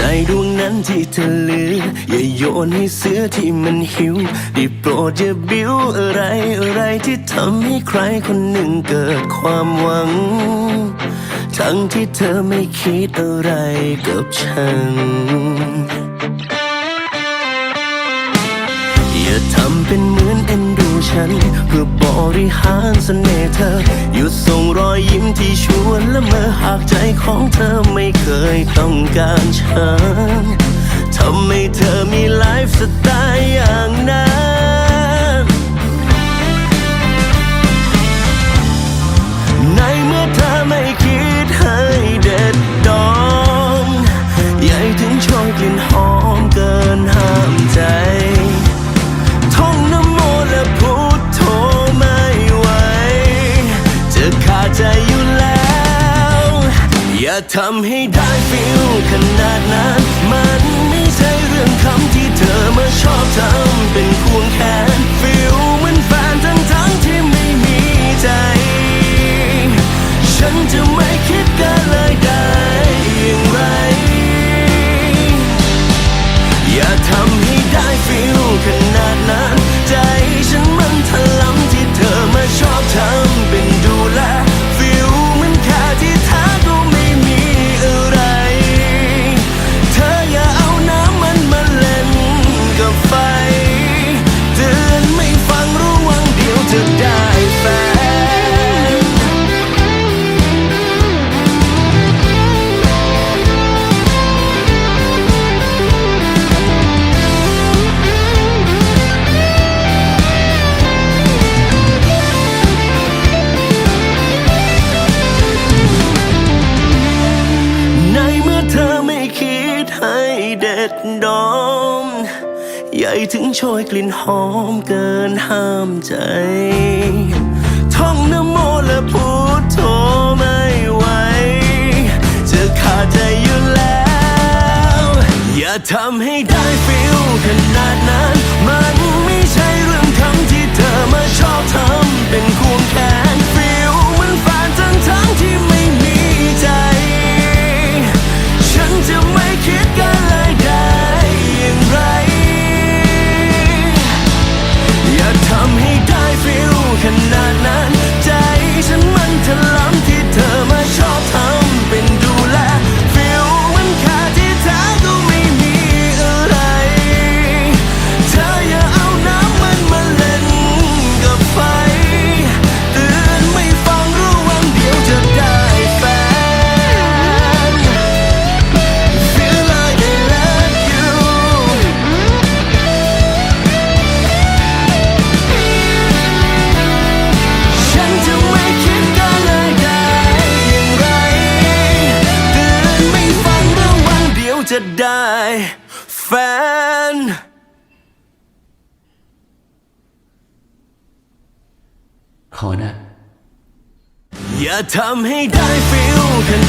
ใจดวงนั้นที่เธอเหลืออย่าโยนให้เสือที่มันหิวได้โปรดอย่าบิ้วอะไรอะไรที่ทำให้ใครคนหนึ่งเกิดความหวัง ทั้งที่เธอไม่คิดอะไรกับฉัน อย่าทำเป็นเหมือนเอ็น ฉัน เพื่อบริหารเสน่ห์เธอ หยุดส่งรอยยิ้มที่ชวนและเมื่อหากใจของเธอไม่เคยต้องการฉันทำให้เธอมีไลฟ์สไตล์อย่างนั้น ใจอยู่แล้ว อย่าทำให้ได้ฟิลขนาดนั้น มันไม่ใช่เรื่องคำที่เธอมาชอบทำเป็น ใหญ่ถึงโชยกลิ่นหอมเกินห้ามใจ ท่องนโมและพุทโธไม่ไหวจะขาดใจอยู่แล้ว อย่าทำให้ได้ฟิลขนาดนั้นมัน จะได้แฟนขอนะ อย่าทำให้ได้ฟิลขน